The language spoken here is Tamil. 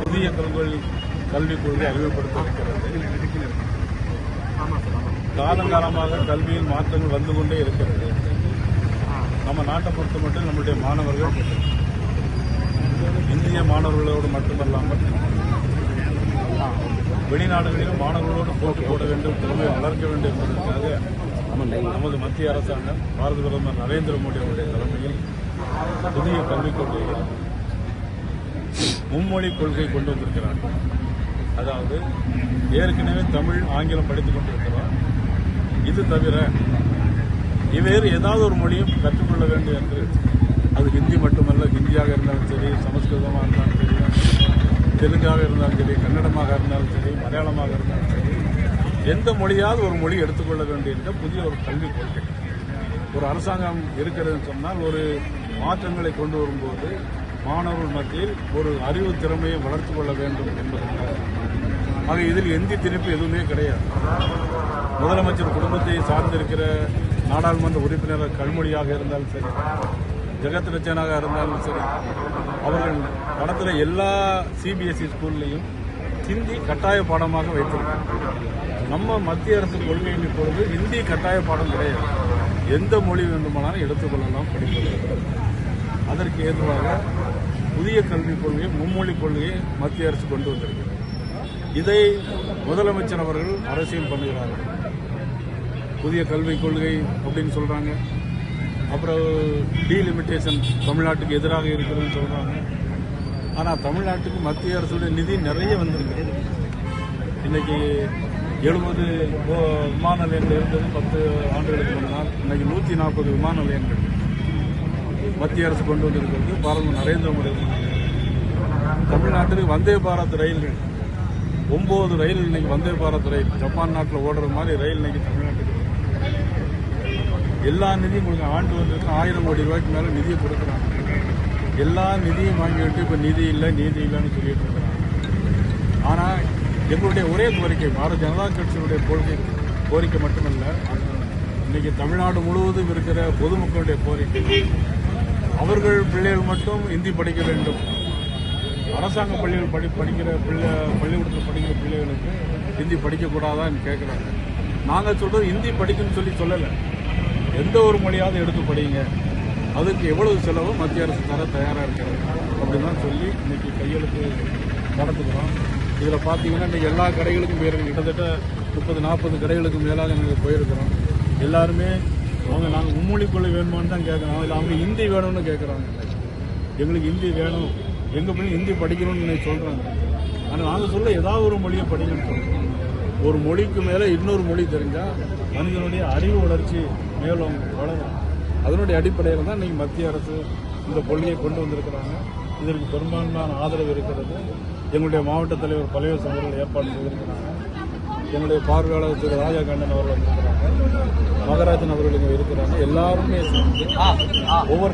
புதிய கல்வி கல்விக் கொள்கை அறிமுகப்படுத்த காலங்காலமாக கல்வியில் மாற்றங்கள் வந்து கொண்டே இருக்கிறது. நம்ம நாட்டை பொறுத்த மட்டும் நம்முடைய மாணவர்கள் இந்திய மாணவர்களோடு மட்டுமல்லாமல் வெளிநாடுகளிலும் மாணவர்களோடு போட்டி போட வேண்டும் திறமையை வளர்க்க வேண்டும் என்பதற்காக நமது மத்திய அரசாங்கம் பாரத பிரதமர் நரேந்திர மோடி அவருடைய தலைமையில் புதிய கல்விக் கொள்கையை மும்மொழி கொள்கை கொண்டு வந்திருக்கிறார். அதாவது ஏற்கனவே தமிழ் ஆங்கிலம் படித்துக் கொண்டிருக்கிறோம். இது தவிர வேறு ஏதாவது ஒரு மொழியும் கற்றுக்கொள்ள வேண்டும் என்று அது ஹிந்தி மட்டுமல்ல ஹிந்தியாக இருந்தாலும் சரி சமஸ்கிருதமாக இருந்தாலும் சரி தெலுங்காக இருந்தாலும் சரி கன்னடமாக இருந்தாலும் சரி மலையாளமாக இருந்தாலும் சரி எந்த மொழியாவது ஒரு மொழி எடுத்துக்கொள்ள வேண்டும் என்ற புதிய ஒரு கல்விக் கொள்கை. ஒரு அரசாங்கம் இருக்கிறதுன்னு சொன்னால் ஒரு மாற்றங்களை கொண்டு வரும்போது மாணவர்கள் மத்தியில் ஒரு அறிவு திறமையை வளர்த்துக் கொள்ள வேண்டும் என்பதற்காக. ஆக இதில் எந்தி திணிப்பு எதுவுமே கிடையாது. முதலமைச்சர் குடும்பத்தை சார்ந்திருக்கிற நாடாளுமன்ற உறுப்பினர் கல்மொழியாக இருந்தாலும் சரி ஜெகத் ரச்சனாக இருந்தாலும் சரி அவர்கள் படத்தில் எல்லா சிபிஎஸ்இ ஸ்கூல்லையும் ஹிந்தி கட்டாய பாடமாக வைத்திருக்காங்க நம்ம மத்திய அரசு கொள்கையின் இப்பொழுது ஹிந்தி கட்டாய பாடம் கிடையாது. எந்த மொழி வேண்டுமானாலும் எடுத்துக்கொள்ளலாம் படிக்கலாம் அதற்கு ஏதுவாக புதிய கல்விக் கொள்கை மும்மொழி கொள்கையை மத்திய அரசு கொண்டு வந்திருக்கிறது. இதை முதலமைச்சர் அவர்கள் அரசியல் பண்ணுகிறார்கள். புதிய கல்விக் கொள்கை அப்படின்னு சொல்றாங்க. அப்புறம் டீலிமிட்டேஷன் தமிழ்நாட்டுக்கு எதிராக இருக்கிறதுன்னு சொல்றாங்க. ஆனால் தமிழ்நாட்டுக்கு மத்திய அரசுடைய நிதி நிறைய வந்திருக்கு. இன்னைக்கு எழுபது விமான நிலையங்கள் இருந்தது பத்து ஆண்டுகளுக்கு முன்னால். இன்னைக்கு நூற்றி நாற்பது விமான நிலையங்கள் மத்திய அரசு கொண்டு வந்திருக்கிறது. பாரத நரேந்திர மோடி அவர்கள். தமிழ்நாட்டுக்கு வந்தே பாரத் ரயில்கள் ஒம்பது ரயில் இன்னைக்கு வந்தே பாரத் ரயில். ஜப்பான் நாட்டில் ஓடுற மாதிரி ரயில் இன்னைக்கு தமிழ்நாட்டுக்கு எல்லா நிதியும் கொடுக்க ஆண்டு வந்திருக்கு ஆயிரம் கோடி ரூபாய்க்கு மேலே நிதியை கொடுக்குறாங்க. எல்லா நிதியும் வாங்கிவிட்டு இப்போ நிதி இல்லை நீதி இல்லைன்னு சொல்லிட்டு இருக்கிறாங்க. ஆனால் எங்களுடைய ஒரே கோரிக்கை பாரதிய ஜனதா கட்சியினுடைய கோரிக்கை கோரிக்கை மட்டுமல்ல இன்னைக்கு தமிழ்நாடு முழுவதும் இருக்கிற பொதுமக்களுடைய கோரிக்கை. அவர்கள் பிள்ளைகள் மட்டும் இந்தி படிக்க வேண்டும். அரசாங்க பள்ளிகள் படி படிக்கிற பிள்ளை பள்ளிக்கூடத்தில் படிக்கிற பிள்ளைகளுக்கு ஹிந்தி படிக்கக்கூடாதான்னு கேட்குறாங்க. நாங்கள் சொல்கிறது ஹிந்தி படிக்கணும்னு சொல்லி சொல்லலை. எந்த ஒரு மொழியாவது எடுத்து படிங்க. அதுக்கு எவ்வளவு செலவு மத்திய அரசு தர தயாராக இருக்கிறது? அப்படின்னு தான் சொல்லி இன்றைக்கி கையெழுத்து நடத்துக்கிறோம் இதில் பார்த்தீங்கன்னா இன்றைக்கி எல்லா கடைகளுக்கும் போயிருக்கோம். கிட்டத்தட்ட முப்பது நாற்பது கடைகளுக்கு மேலாக நாங்கள் போயிருக்கிறோம். எல்லாருமே அவங்க நாங்கள் மும்மொழி கொள்ளை வேணுமான்னு தான் கேட்குறோம் இல்லை அவங்க ஹிந்தி வேணும்னு கேட்குறாங்க எங்களுக்கு ஹிந்தி வேணும். எங்கள் பிள்ளை ஹிந்தி படிக்கணும்னு சொல்கிறாங்க ஆனால் நாங்கள் சொல்ல ஏதாவது ஒரு மொழியை படிக்கணும்னு சொல்றோம். ஒரு மொழிக்கு மேலே இன்னொரு மொழி தெரிஞ்சால் மனிதனுடைய அறிவு வளர்ச்சி மேலும் வளரும். அதனுடைய அடிப்படையில் தான் இன்றைக்கி மத்திய அரசு இந்த கொள்கையை கொண்டு வந்திருக்கிறாங்க. இதற்கு பெரும்பான்மையான ஆதரவு இருக்கிறது. எங்களுடைய மாவட்ட தலைவர் பழைய அவர்கள் ஏற்பாடு செய்திருக்கிறாங்க. எங்களுடைய பார்வையாளர் திரு ராஜா கண்ணன் அவர்கள் வந்திருக்கிறாங்க. மகராஜன் அவர்கள் இங்கே இருக்கிறாங்க. எல்லாருமே ஒவ்வொரு